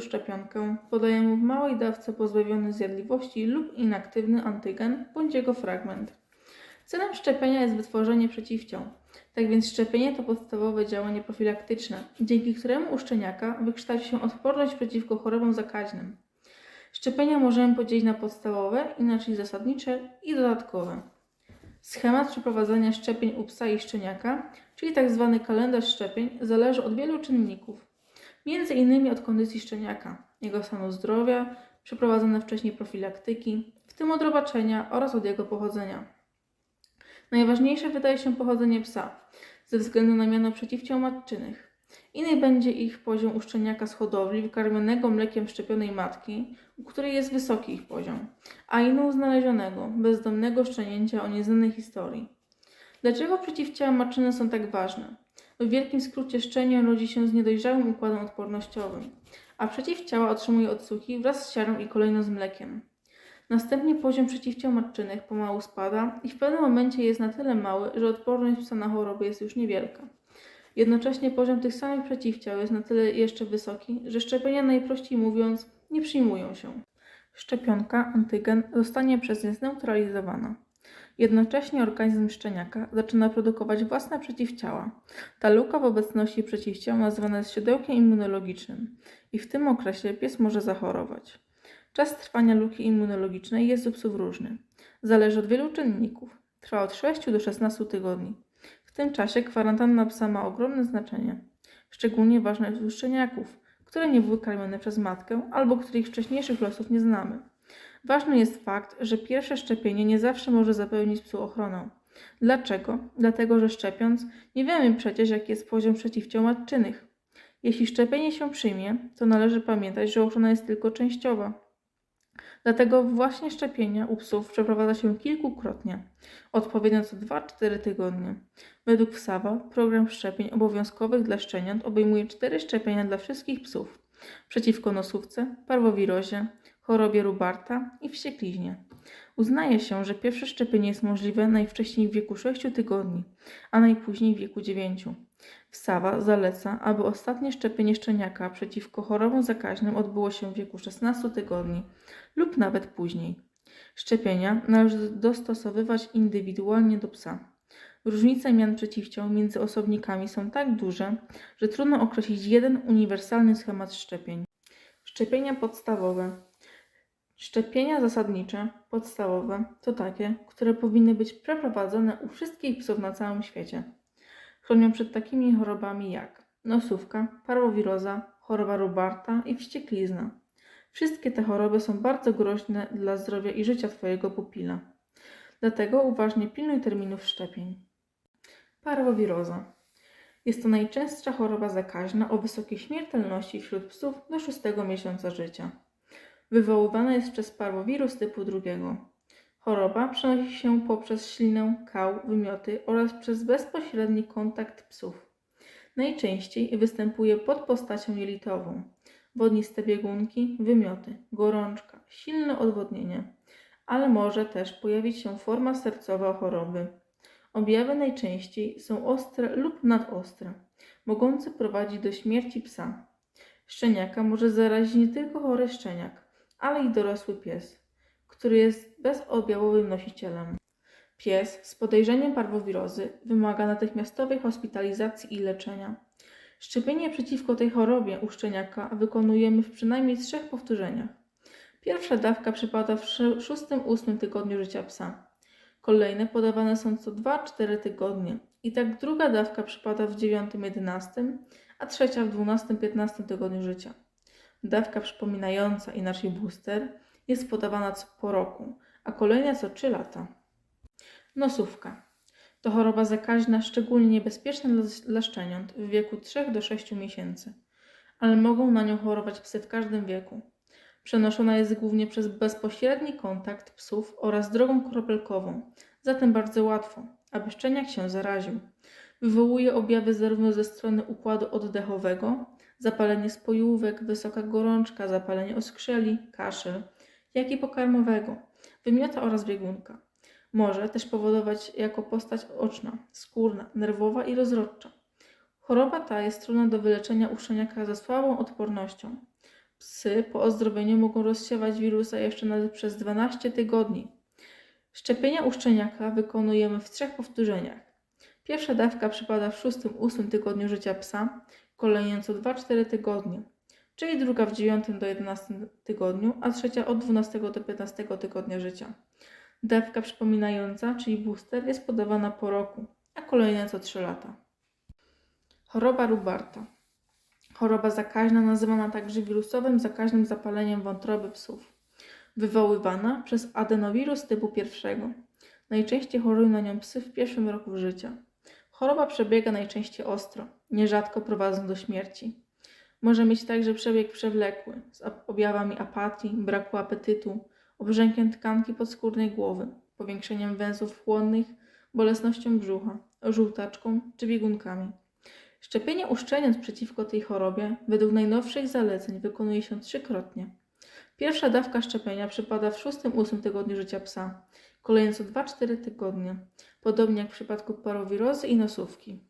szczepionkę podaje mu w małej dawce pozbawiony zjadliwości lub inaktywny antygen bądź jego fragment. Celem szczepienia jest wytworzenie przeciwciał. Tak więc szczepienie to podstawowe działanie profilaktyczne, dzięki któremu u szczeniaka wykształci się odporność przeciwko chorobom zakaźnym. Szczepienia możemy podzielić na podstawowe, inaczej zasadnicze i dodatkowe. Schemat przeprowadzania szczepień u psa i szczeniaka, czyli tzw. kalendarz szczepień, zależy od wielu czynników. Między innymi od kondycji szczeniaka, jego stanu zdrowia, przeprowadzone wcześniej profilaktyki, w tym od robaczenia oraz od jego pochodzenia. Najważniejsze wydaje się pochodzenie psa, ze względu na miano przeciwciał matczynych. Inny będzie ich poziom u szczeniaka z hodowli wykarmionego mlekiem szczepionej matki, u której jest wysoki ich poziom, a inny u znalezionego, bezdomnego szczenięcia o nieznanej historii. Dlaczego przeciwciała matczyne są tak ważne? W wielkim skrócie szczenię rodzi się z niedojrzałym układem odpornościowym, a przeciwciała otrzymuje od suki wraz z siarą i kolejno z mlekiem. Następnie poziom przeciwciał matczynych pomału spada i w pewnym momencie jest na tyle mały, że odporność psa na choroby jest już niewielka. Jednocześnie poziom tych samych przeciwciał jest na tyle jeszcze wysoki, że szczepienia najprościej mówiąc nie przyjmują się. Szczepionka, antygen, zostanie przez nie zneutralizowana. Jednocześnie organizm szczeniaka zaczyna produkować własne przeciwciała. Ta luka w obecności przeciwciał nazywana jest siodełkiem immunologicznym i w tym okresie pies może zachorować. Czas trwania luki immunologicznej jest u psów różny. Zależy od wielu czynników. Trwa od 6 do 16 tygodni. W tym czasie kwarantanna psa ma ogromne znaczenie. Szczególnie ważna jest u szczeniaków, które nie były karmione przez matkę albo których wcześniejszych losów nie znamy. Ważny jest fakt, że pierwsze szczepienie nie zawsze może zapewnić psu ochronę. Dlaczego? Dlatego, że szczepiąc, nie wiemy przecież, jaki jest poziom przeciwciał matczynych. Jeśli szczepienie się przyjmie, to należy pamiętać, że ochrona jest tylko częściowa. Dlatego właśnie szczepienia u psów przeprowadza się kilkukrotnie, odpowiednio co 2-4 tygodnie. Według WSAWA program szczepień obowiązkowych dla szczeniąt obejmuje 4 szczepienia dla wszystkich psów przeciwko nosówce, parwowirozie, chorobie Rubarta i wściekliźnie. Uznaje się, że pierwsze szczepienie jest możliwe najwcześniej w wieku 6 tygodni, a najpóźniej w wieku 9. WSAWA zaleca, aby ostatnie szczepienie szczeniaka przeciwko chorobom zakaźnym odbyło się w wieku 16 tygodni lub nawet później. Szczepienia należy dostosowywać indywidualnie do psa. Różnice mian przeciwciał między osobnikami są tak duże, że trudno określić jeden uniwersalny schemat szczepień. Szczepienia podstawowe. Szczepienia zasadnicze, podstawowe, to takie, które powinny być przeprowadzone u wszystkich psów na całym świecie. Chronią przed takimi chorobami jak nosówka, parwowiroza, choroba Rubarta i wścieklizna. Wszystkie te choroby są bardzo groźne dla zdrowia i życia Twojego pupila. Dlatego uważnie pilnuj terminów szczepień. Parwowiroza. Jest to najczęstsza choroba zakaźna o wysokiej śmiertelności wśród psów do 6 miesiąca życia. Wywoływana jest przez parwowirus typu drugiego. Choroba przenosi się poprzez ślinę, kał, wymioty oraz przez bezpośredni kontakt psów. Najczęściej występuje pod postacią jelitową. Wodniste biegunki, wymioty, gorączka, silne odwodnienie, ale może też pojawić się forma sercowa choroby. Objawy najczęściej są ostre lub nadostre, mogące prowadzić do śmierci psa. Szczeniaka może zarazić nie tylko chory szczeniak, ale i dorosły pies, który jest bezobjawowym nosicielem. Pies z podejrzeniem parwowirozy wymaga natychmiastowej hospitalizacji i leczenia. Szczepienie przeciwko tej chorobie u szczeniaka wykonujemy w przynajmniej trzech powtórzeniach. Pierwsza dawka przypada w 6-8 tygodniu życia psa. Kolejne podawane są co 2-4 tygodnie i tak druga dawka przypada w 9-11, a trzecia w 12-15 tygodniu życia. Dawka przypominająca, inaczej booster, jest podawana co po roku, a kolejna co 3 lata. Nosówka. To choroba zakaźna szczególnie niebezpieczna dla, dla szczeniąt w wieku 3 do 6 miesięcy, ale mogą na nią chorować psy w każdym wieku. Przenoszona jest głównie przez bezpośredni kontakt psów oraz drogą kropelkową, zatem bardzo łatwo, aby szczeniak się zaraził. Wywołuje objawy zarówno ze strony układu oddechowego, zapalenie spojówek, wysoka gorączka, zapalenie oskrzeli, kaszel, jak i pokarmowego, wymiota oraz biegunka. Może też powodować jako postać oczna, skórna, nerwowa i rozrodcza. Choroba ta jest trudna do wyleczenia u szczeniaka ze słabą odpornością. Psy po ozdrowieniu mogą rozsiewać wirusa jeszcze nawet przez 12 tygodni. Szczepienia u szczeniaka wykonujemy w trzech powtórzeniach. Pierwsza dawka przypada w 6-8 tygodniu życia psa, kolejna co 2-4 tygodnie, czyli druga w 9 do 11 tygodniu, a trzecia od 12 do 15 tygodnia życia. Dawka przypominająca, czyli booster, jest podawana po roku, a kolejna co 3 lata. Choroba rubarta. Choroba zakaźna nazywana także wirusowym zakaźnym zapaleniem wątroby psów. Wywoływana przez adenowirus typu pierwszego. Najczęściej chorują na nią psy w pierwszym roku życia. Choroba przebiega najczęściej ostro, nierzadko prowadząc do śmierci. Może mieć także przebieg przewlekły, z objawami apatii, braku apetytu, obrzękiem tkanki podskórnej głowy, powiększeniem węzłów chłonnych, bolesnością brzucha, żółtaczką czy biegunkami. Szczepienie u szczeniąt przeciwko tej chorobie według najnowszych zaleceń wykonuje się trzykrotnie. Pierwsza dawka szczepienia przypada w 6-8 tygodniu życia psa, kolejne co 2-4 tygodnie, podobnie jak w przypadku parowirozy i nosówki.